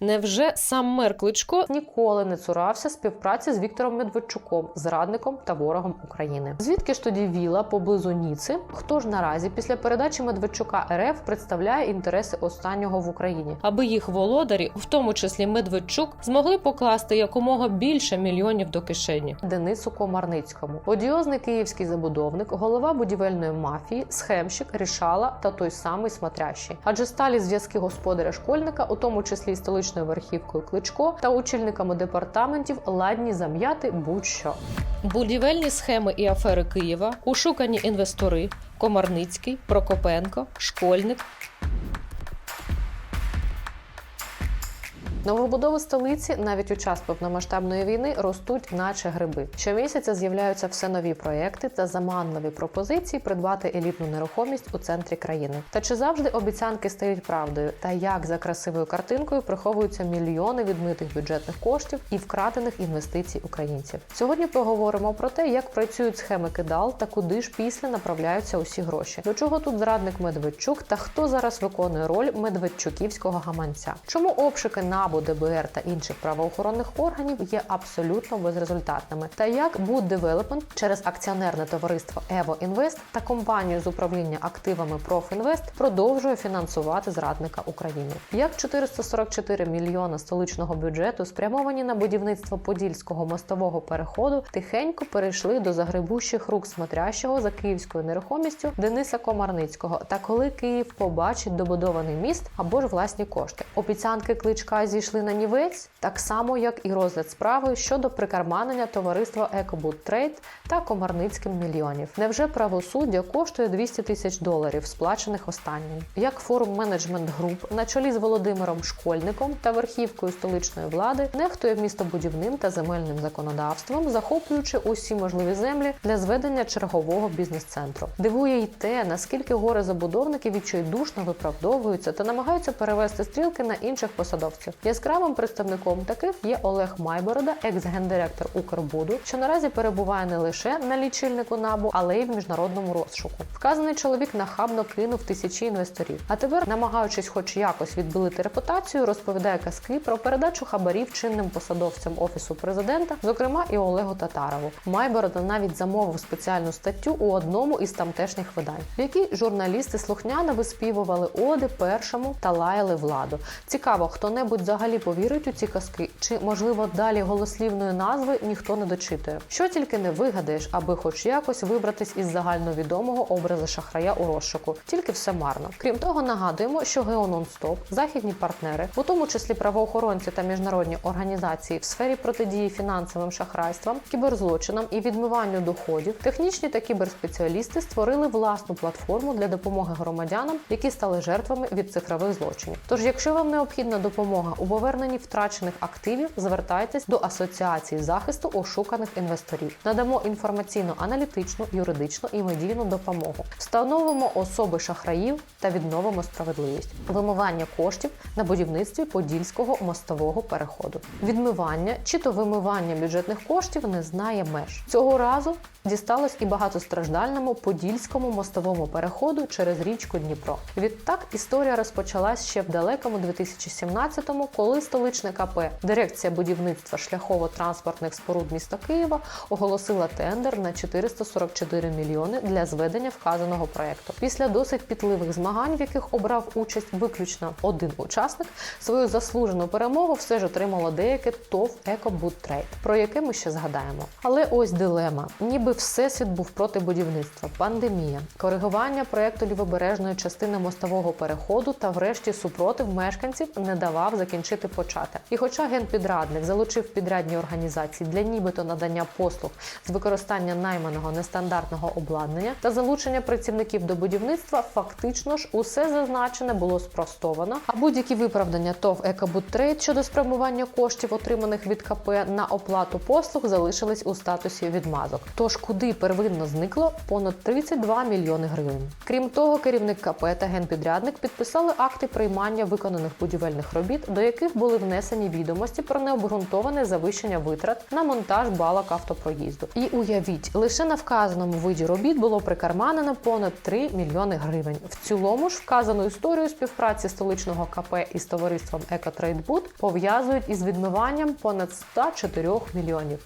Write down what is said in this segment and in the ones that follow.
Невже сам мер Кличко ніколи не цурався співпраці з Віктором Медведчуком, зрадником та ворогом України. Звідки ж тоді віла поблизу Ніци? Хто ж наразі після передачі Медведчука РФ представляє інтереси останнього в Україні? аби їх володарі, в тому числі Медведчук, змогли покласти якомога більше мільйонів до кишені? Денису Комарницькому, одіозний київський забудовник, голова будівельної мафії, схемщик, рішала та той самий смотрящий. Адже сталі зв'язки господаря школьника, у тому числі й столичною верхівкою Кличко та очільниками департаментів, ладні зам'яти будь-що. Будівельні схеми і афери Києва, ушукані інвестори, Комарницький, Прокопенко, Школьник. Новобудови столиці навіть у час повномасштабної війни ростуть, наче гриби. Щомісяця з'являються все нові проекти та заманливі пропозиції придбати елітну нерухомість у центрі країни. Та чи завжди обіцянки стають правдою? Та як за красивою картинкою приховуються мільйони відмитих бюджетних коштів і вкрадених інвестицій українців? Сьогодні поговоримо про те, як працюють схеми кидал та куди ж після направляються усі гроші. До чого тут зрадник Медведчук та хто зараз виконує роль медведчуківського гаманця? Чому обшуки НАБУ, ДБР та інших правоохоронних органів є абсолютно безрезультатними? Та як Буд Девелопмент через акціонерне товариство Ево Інвест та компанію з управління активами Профінвест продовжує фінансувати зрадника Україні? Як 444 мільйона столичного бюджету спрямовані на будівництво подільського мостового переходу тихенько перейшли до загребущих рук смотрящого за київською нерухомістю Дениса Комарницького. Та коли Київ побачить добудований міст або ж власні кошти, обіцянки кличка зійшли на нівець, так само як і розгляд справи щодо прикарманення товариства Екобуд Трейд та Комарницьким мільйонів. Невже правосуддя коштує 200 тисяч доларів, сплачених останнім? Як форум менеджмент груп на чолі з Володимиром Школьником та верхівкою столичної влади нехтує містобудівним та земельним законодавством, захоплюючи усі можливі землі для зведення чергового бізнес-центру. Дивує й те, наскільки горе забудовники відчайдушно виправдовуються та намагаються перевести стрілки на інших посадовців. Яскравим представником таких є Олег Майборода, екс-гендиректор Укрбуду, що наразі перебуває не лише на лічильнику НАБУ, але й в міжнародному розшуку. Вказаний чоловік нахабно кинув тисячі інвесторів. А тепер, намагаючись, хоч якось відбилити репутацію, розповідає казки про передачу хабарів чинним посадовцям офісу президента, зокрема і Олегу Татарову. Майборода навіть замовив спеціальну статтю у одному із тамтешніх видань, в якій журналісти слухняно виспівували оди першому та лаяли владу. Цікаво, хто-небудь взагалі повірить у ці казки, чи можливо далі голослівної назви ніхто не дочитує. Що тільки не вигадаєш, аби хоч якось вибратись із загальновідомого образу шахрая у розшуку. Тільки все марно. Крім того, нагадуємо, що Гео Нонстоп, західні партнери, у тому числі правоохоронці та міжнародні організації в сфері протидії фінансовим шахрайствам, кіберзлочинам і відмиванню доходів, технічні та кіберспеціалісти створили власну платформу для допомоги громадянам, які стали жертвами від цифрових злочинів. Тож, якщо вам необхідна допомога у поверненні втрачених активів, звертайтесь до асоціації захисту ошуканих інвесторів. Надамо інформаційно-аналітичну, юридичну і медійну допомогу. Встановимо особи шахраїв та відновимо справедливість. Вимивання коштів на будівництві подільського мостового переходу. Відмивання чи то вимивання бюджетних коштів не знає меж. Цього разу дісталось і багатостраждальному подільському мостовому переходу через річку Дніпро. Відтак історія розпочалась ще в далекому 2017-му, коли столичне КП дирекція будівництва шляхово-транспортних споруд міста Києва оголосила тендер на 444 мільйони для зведення вказаного проекту. Після досить пітливих змагань, в яких обрав участь виключно один учасник, свою заслужену перемогу все ж отримало деяке ТОВ «Екобудтрейд», про яке ми ще згадаємо. Але ось дилема: ніби всесвіт був проти будівництва, пандемія, коригування проекту лівобережної частини мостового переходу та, врешті, супротив мешканців не давав закінчити почати. І хоча генпідрядник залучив підрядні організації для нібито надання послуг з використання найманого нестандартного обладнання та залучення працівників до будівництва, фактично ж усе зазначене було спростовано. А будь-які виправдання ТОВ «Екобудтрейд» щодо спрямування коштів, отриманих від КП на оплату послуг, залишились у статусі відмазок. Тож куди первинно зникло понад 32 мільйони гривень. Крім того, керівник КП та генпідрядник підписали акти приймання виконаних будівельних робіт, до яких були внесені відомості про необґрунтоване завищення витрат на монтаж балок автопроїзду. І уявіть, лише на вказаному виді робіт було прикарманено понад 3 мільйони гривень. В цілому ж вказану історію співпраці столичного КП із товариством Екотрейдбуд пов'язують із відмиванням понад 104 мільйонів.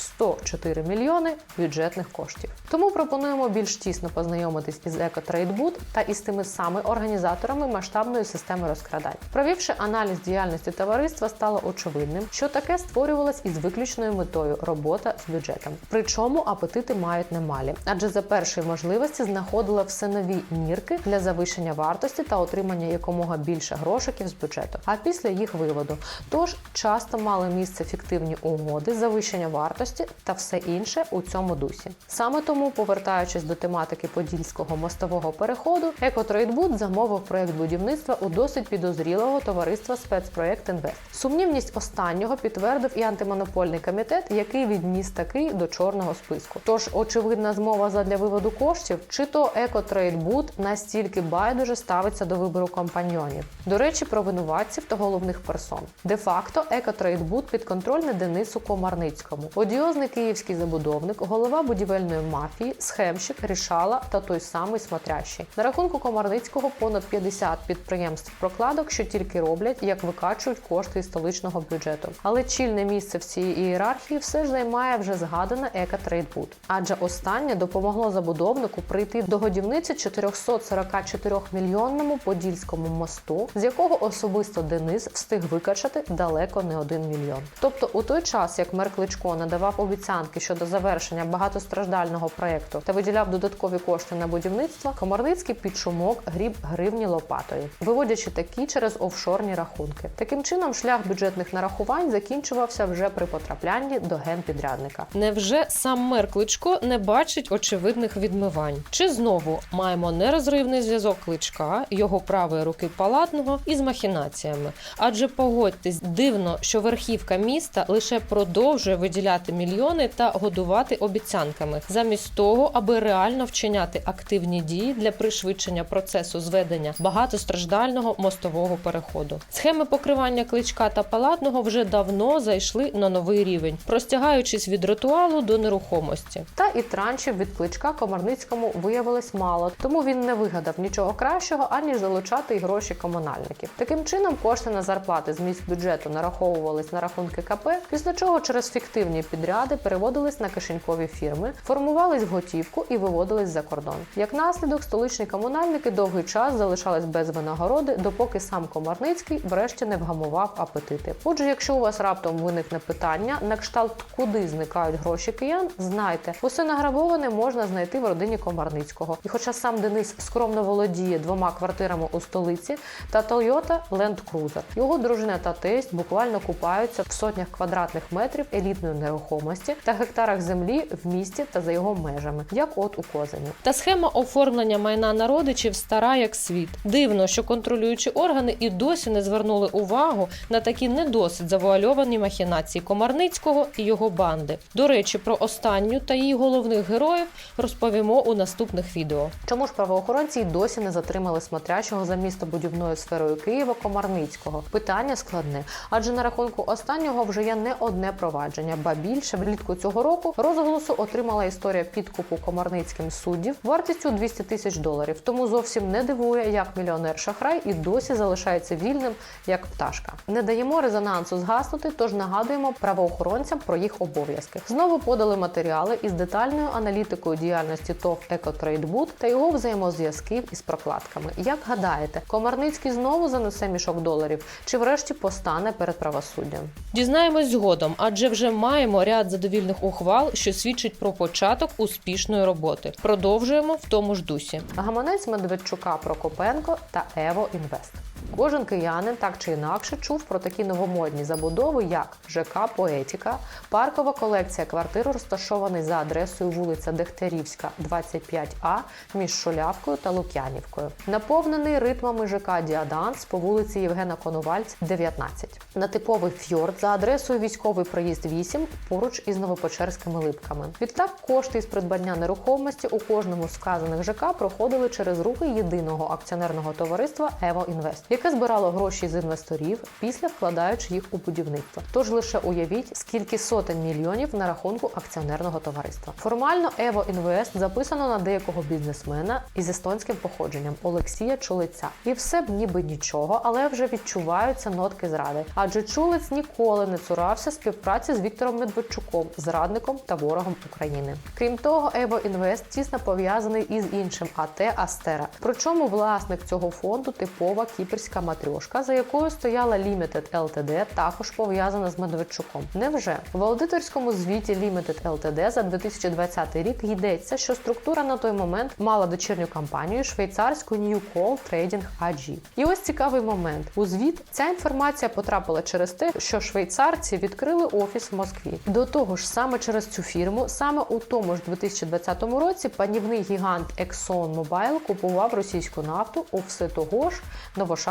104 мільйони бюджетних коштів. Тому пропонуємо більш тісно познайомитись із Екотрейдбуд та із тими саме організаторами масштабної системи розкрадань. Провівши аналіз діяльності товариства, стало очевидним, що таке створювалось із виключною метою робота з бюджетом. Причому апетити мають немалі, адже за першої можливості знаходила все нові мірки для завищення вартості та отримання якомога більше грошиків з бюджету. А після їх виводу, тож часто мали місце фіктивні угоди, завищення вартості та все інше у цьому дусі. Саме тому, повертаючись до тематики подільського мостового переходу, Екотрейдбуд замовив проект будівництва у досить підозрілого товариства спецпроект Інвест. Сумнівність останнього підтвердив і антимонопольний комітет, який відніс такий до чорного списку. Тож очевидна змова задля виводу коштів, чи то Екотрейдбуд настільки байдуже ставиться до вибору компаньйонів. До речі, про винуватців та головних персон. Де-факто Екотрейдбуд підконтрольний Денису Комарницькому. Одіозний київський забудовник, голова будівельної мафії, схемщик, рішала та той самий смотрящий. На рахунку Комарницького понад 50 підприємств прокладок, що тільки роблять, як викачують кошти із столичного бюджету. Але чільне місце в цій ієрархії все ж займає вже згадана Екотрейдбуд. Адже останнє допомогло забудовнику прийти до годівниці 444 мільйонному подільському мосту, з якого особисто Денис встиг викачати далеко не один мільйон. Тобто, у той час, як мер Кличко надавав обіцянки щодо завершення багатостраждального проекту та виділяв додаткові кошти на будівництво, Комарницький під шумок гріб гривні лопатою, виводячи такі через офшорні рахунки. Таким чином, шлях бюджетних нарахувань закінчувався вже при потраплянні до генпідрядника. Невже сам мер Кличко не бачить очевидних відмивань? Чи знову маємо нерозривний зв'язок Кличка, його правої руки палатного із махінаціями? Адже погодьтесь, дивно, що верхівка міста лише продовжує виділяти мільйони та годувати обіцянками, замість того, аби реально вчиняти активні дії для пришвидшення процесу зведення багатостраждального мостового переходу. Схеми покривання кличка та палатного вже давно зайшли на новий рівень, простягаючись від ритуалу до нерухомості. Та і траншів від кличка Комарницькому виявилось мало, тому він не вигадав нічого кращого, аніж залучати й гроші комунальників. Таким чином, кошти на зарплати з місць бюджету нараховувались на рахунки КП, після чого через фіктивні підряди переводились на кишенькові фірми, формувались в готівку і виводились за кордон. Як наслідок, столичні комунальники довгий час залишались без винагороди, допоки сам Комарницький врешті не вгамував апетити. Отже, якщо у вас раптом виникне питання, на кшталт куди зникають гроші киян, знайте, усе награбоване можна знайти в родині Комарницького. І хоча сам Денис скромно володіє двома квартирами у столиці та Toyota Land Cruiser, його дружина та тесть буквально купаються в сотнях квадратних метрів елітної нерухомості та гектарах землі в місті та за його межами, як от у Козині. Та схема оформлення майна на родичів стара як світ. Дивно, що контролюючі органи і досі не звернули увагу на такі не досить завуальовані махінації Комарницького і його банди. До речі, про останню та її головних героїв розповімо у наступних відео. Чому ж правоохоронці й досі не затримали смотрящого за містобудівною сферою Києва Комарницького? Питання складне, адже на рахунку останнього вже є не одне провадження, ба більше влітку цього року розголосу отримала історія підкупу комарницьким суддів вартістю 200 тисяч доларів. Тому зовсім не дивує, як мільйонер шахрай і досі залишається вільним як пташка. Не даємо резонансу згаснути, тож нагадуємо правоохоронцям про їх обов'язки. Знову подали матеріали із детальною аналітикою діяльності ТОВ «Екотрейдбуд» та його взаємозв'язків із прокладками. Як гадаєте, Комарницький знову занесе мішок доларів чи врешті постане перед правосуддям? Дізнаємось згодом, адже вже маємо ряд задовільних ухвал, що свідчить про початок успішної роботи. Продовжуємо в тому ж дусі. Гаманець Медведчука Прокопенко та Ево Інвест. Кожен киянин так чи інакше чув про такі новомодні забудови, як ЖК Поетіка, паркова колекція квартир, розташований за адресою вулиця Дегтярівська, 25А між Шулявкою та Лук'янівкою, наповнений ритмами ЖК Діаданс по вулиці Євгена Конувальця, 19. на типовий фьорд за адресою військовий проїзд 8 поруч із Новопечерськими липками. Відтак кошти із придбання нерухомості у кожному з вказаних ЖК проходили через руки єдиного акціонерного товариства Ево Інвест, яке збирало гроші з інвесторів після вкладаючи їх у будівництво. Тож лише уявіть, скільки сотень мільйонів на рахунку акціонерного товариства. Формально Ево Інвест записано на деякого бізнесмена із естонським походженням Олексія Чулиця. І все б ніби нічого, але вже відчуваються нотки зради. Адже Чулець ніколи не цурався співпраці з Віктором Медведчуком, зрадником та ворогом України. Крім того, Ево Інвест тісно пов'язаний із іншим АТ Астера. Причому власник цього фонду типова кіпрська матрьошка, за якою стояла Limited LTD, також пов'язана з Медведчуком. Невже в аудиторському звіті Limited LTD за 2020 рік йдеться, що структура на той момент мала дочірню компанію швейцарську New Call Trading AG. І ось цікавий момент. У звіт ця інформація потрапила через те, що швейцарці відкрили офіс в Москві. До того ж, саме через цю фірму, саме у тому ж 2020 році, панівний гігант ExxonMobil купував російську нафту у все того ж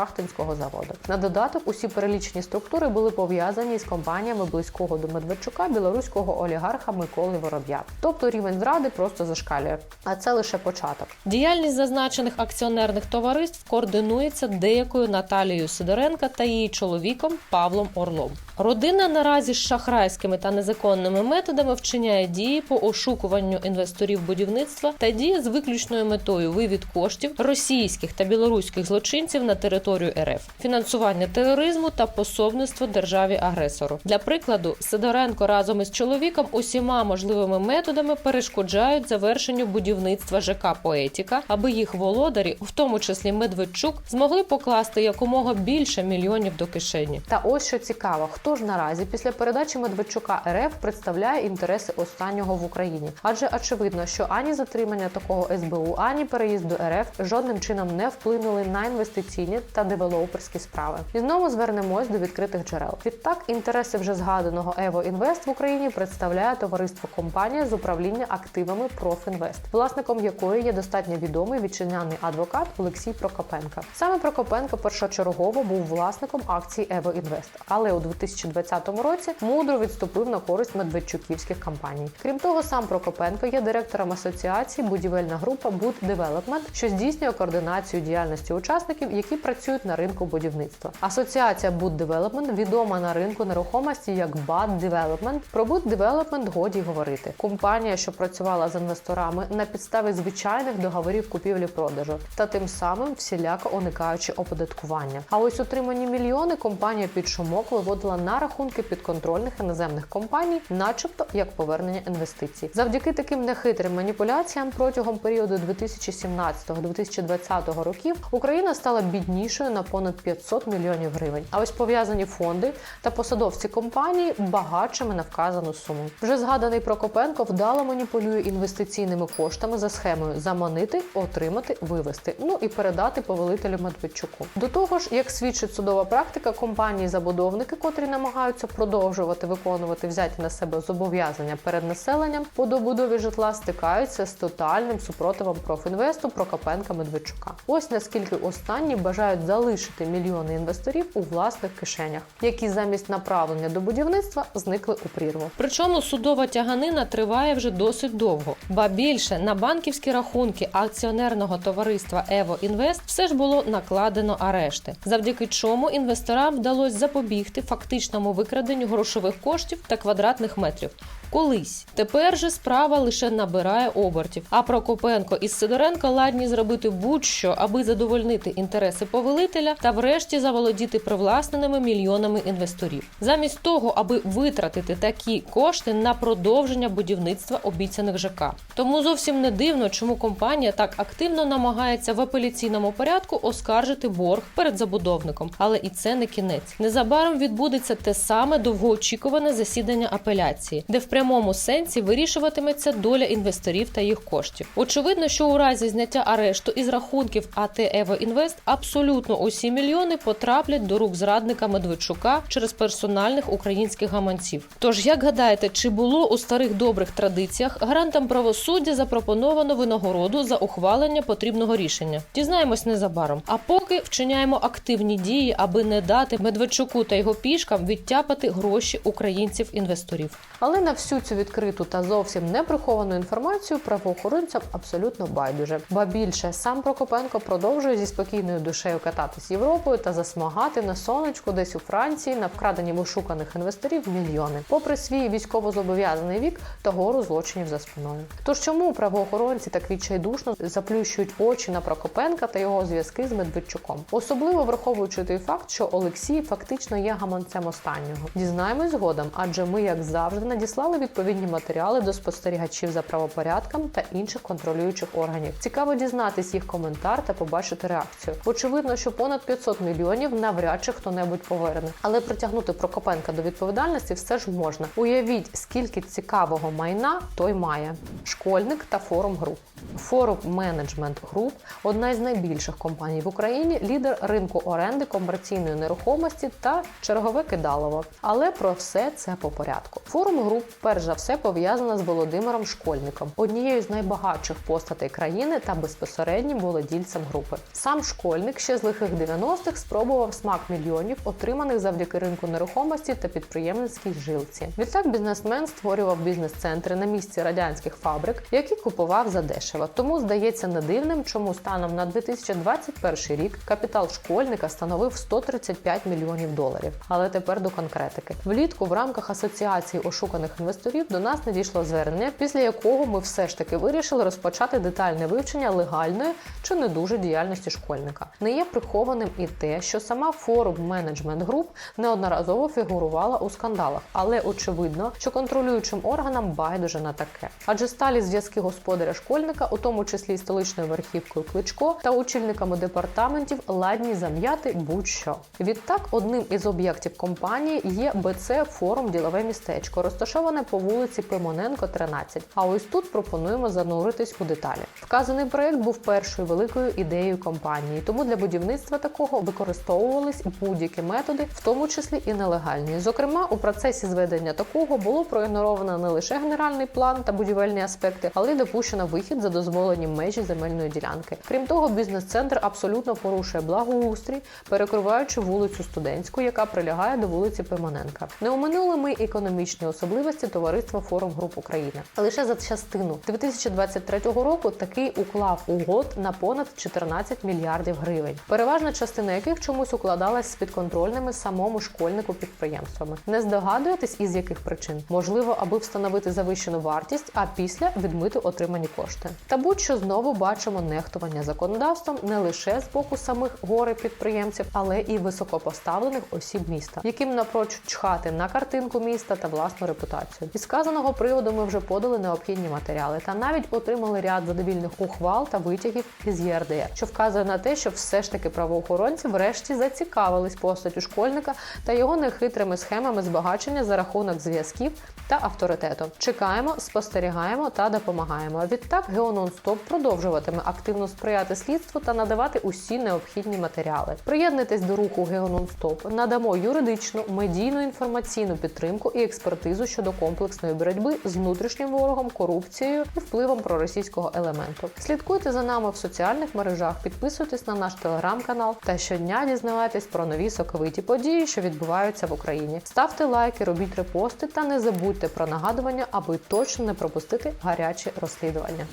Новошахтинського заводу. На додаток, усі перелічені структури були пов'язані з компаніями близького до Медведчука білоруського олігарха Миколи Вороб'я. Тобто рівень зради просто зашкалює. А це лише початок. Діяльність зазначених акціонерних товариств координується деякою Наталією Сидоренка та її чоловіком Павлом Орлом. Родина наразі з шахрайськими та незаконними методами вчиняє дії по ошукуванню інвесторів будівництва та діє з виключною метою вивід коштів російських та білоруських злочинців на територію РФ, фінансування тероризму та пособництво державі агресору. Для прикладу, Сидоренко разом із чоловіком усіма можливими методами перешкоджають завершенню будівництва ЖК Поетіка, аби їх володарі, в тому числі Медведчук, змогли покласти якомога більше мільйонів до кишені. Та ось що цікаво, хто ж наразі після передачі Медведчука РФ представляє інтереси останнього в Україні? Адже очевидно, що ані затримання такого СБУ, ані переїзд до РФ жодним чином не вплинули на інвестиційні та девелоперські справи. І знову звернемось до відкритих джерел. Відтак, інтереси вже згаданого Ево Інвест в Україні представляє товариство компанія з управління активами Профінвест, власником якої є достатньо відомий вітчизняний адвокат Олексій Прокопенко. Саме Прокопенко першочергово був власником акцій Ево Інвест, але у 2020 році мудро відступив на користь медведчуківських компаній. Крім того, сам Прокопенко є директором асоціації будівельна група Буд Девелопмент, що здійснює координацію діяльності учасників, які працюють на ринку будівництва. Асоціація Буд Девелопмент відома на ринку нерухомості як Bud Девелопмент. Про Буд Девелопмент годі говорити. Компанія, що працювала з інвесторами на підставі звичайних договорів купівлі-продажу, та тим самим всіляко уникаючи оподаткування. А ось отримані мільйони компанія під шумок виводила на рахунки підконтрольних іноземних компаній, начебто як повернення інвестицій. Завдяки таким нехитрим маніпуляціям протягом періоду 2017-2020 років Україна стала біднішою на понад 500 мільйонів гривень. А ось пов'язані фонди та посадовці компанії багатшими на вказану суму. Вже згаданий Прокопенко вдало маніпулює інвестиційними коштами за схемою заманити, отримати, вивести, ну і передати повелителю Медведчуку. До того ж, як свідчить судова практика, компанії-забудовники, котрі намагаються продовжувати виконувати взяті на себе зобов'язання перед населенням по добудові житла, стикаються з тотальним супротивом профінвесту Прокопенка Медведчука. Ось наскільки останні бажають залишити мільйони інвесторів у власних кишенях, які замість направлення до будівництва зникли у прірву. Причому судова тяганина триває вже досить довго. Ба більше на банківські рахунки акціонерного товариства Ево Інвест все ж було накладено арешти, завдяки чому інвесторам вдалося запобігти фактичному викраденню грошових коштів та квадратних метрів. Колись тепер же справа лише набирає обертів. А Прокопенко і Сидоренко ладні зробити будь-що, аби задовольнити інтереси повелителя та врешті заволодіти привласненими мільйонами інвесторів, замість того, аби витратити такі кошти на продовження будівництва обіцяних ЖК. Тому зовсім не дивно, чому компанія так активно намагається в апеляційному порядку оскаржити борг перед забудовником. Але і це не кінець. Незабаром відбудеться відбувається те саме довгоочікуване засідання апеляції, де в прямому сенсі вирішуватиметься доля інвесторів та їх коштів. Очевидно, що у разі зняття арешту із рахунків АТ «Ево Інвест абсолютно усі мільйони потраплять до рук зрадника Медведчука через персональних українських гаманців. Тож, як гадаєте, чи було у старих добрих традиціях гарантам правосуддя запропоновано винагороду за ухвалення потрібного рішення? Дізнаємось незабаром. А поки вчиняємо активні дії, аби не дати Медведчуку та його пішкам відтяпати гроші українців-інвесторів. Але на всю цю відкриту та зовсім не приховану інформацію правоохоронцям абсолютно байдуже. Ба більше сам Прокопенко продовжує зі спокійною душею кататись Європою та засмагати на сонечку десь у Франції на вкрадені вишуканих інвесторів мільйони, попри свій військово-зобов'язаний вік та гору злочинів за спиною. Тож чому правоохоронці так відчайдушно заплющують очі на Прокопенка та його зв'язки з Медведчуком, особливо враховуючи той факт, що Олексій фактично є гаманцем останнього. Дізнаємось згодом, адже ми, як завжди, надіслали відповідні матеріали до спостерігачів за правопорядком та інших контролюючих органів. Цікаво дізнатись їх коментар та побачити реакцію. Очевидно, що понад 500 мільйонів навряд чи хто-небудь поверне, але притягнути Прокопенка до відповідальності все ж можна. Уявіть, скільки цікавого майна той має. Школьник та форум груп. Форум Менеджмент Груп одна із найбільших компаній в Україні, лідер ринку оренди комерційної нерухомості та чергове кидалово. Але про все це по порядку. Форум груп, перш за все, пов'язана з Володимиром Школьником, однією з найбагатших постатей країни та безпосереднім володільцем групи. Сам школьник ще з лихих 90-х спробував смак мільйонів, отриманих завдяки ринку нерухомості та підприємницькій жилці. Відтак бізнесмен створював бізнес-центри на місці радянських фабрик, які купував за дешево. Тому здається не дивним, чому станом на 2021 рік капітал школьника становив 135 мільйонів доларів. Але тепер до конкретики. Влітку в рамках асоціації ошуканих інвесторів до нас надійшло звернення, після якого ми все ж таки вирішили розпочати детальне вивчення легальної чи не дуже діяльності школьника. Не є прихованим і те, що сама форум менеджмент груп неодноразово фігурувала у скандалах, але очевидно, що контролюючим органам байдуже на таке. Адже сталі зв'язки господаря школьника, у тому числі і столичною верхівкою Кличко та очільниками департаментів, ладні зам'яти будь-що. Відтак, одним із об'єктів компанії є БЦ форум ділове містечко, розташоване по вулиці Пимоненко, 13. А ось тут пропонуємо зануритись у деталі. Вказаний проект був першою великою ідеєю компанії, тому для будівництва такого використовувались будь-які методи, в тому числі і нелегальні. Зокрема, у процесі зведення такого було проігноровано не лише генеральний план та будівельні аспекти, але й допущено вихід за дозволені межі земельної ділянки. Крім того, бізнес-центр абсолютно порушує благоустрій, перекриваючи вулицю Студентську, яка прилягає до вулиці Пимоненка. Не оминули ми економічні особливості товариства Форум Груп України. Лише за частину 2023 року такий уклав угод на понад 14 мільярдів гривень, переважна частина яких чомусь укладалась з підконтрольними самому школьнику підприємствами. Не здогадуєтесь, із яких причин? Можливо, аби встановити завищену вартість, а після відмити отримані кошти. Та будь-що знову бачимо нехтування законодавством не лише з боку самих гори підприємців, але і високопоставлених осіб міста, яким напрочуд чхати на картинку міста та власну репутацію. Із сказаного приводу ми вже подали необхідні матеріали та навіть отримали ряд задовільних ухвал та витягів із ЄРДР, що вказує на те, що все ж таки правоохоронці врешті зацікавились постаттю школьника та його нехитрими схемами збагачення за рахунок зв'язків та авторитету. Чекаємо, спостерігаємо та допомагаємо. Відтак Геононстоп продовжуватиме активно сприяти слідству та надавати усі необхідні матеріали. Приєднуйтесь до руху Геононстоп, надамо юридичну, медійну інформаційну підтримку і експертизу щодо комплексної боротьби з внутрішнім ворогом, корупцією і впливом проросійського елементу. Слідкуйте за нами в соціальних мережах, підписуйтесь на наш телеграм-канал та щодня дізнавайтесь про нові соковиті події, що відбуваються в Україні. Ставте лайки, робіть репости та не забудьте про нагадування, аби точно не пропустити гарячі розслідування.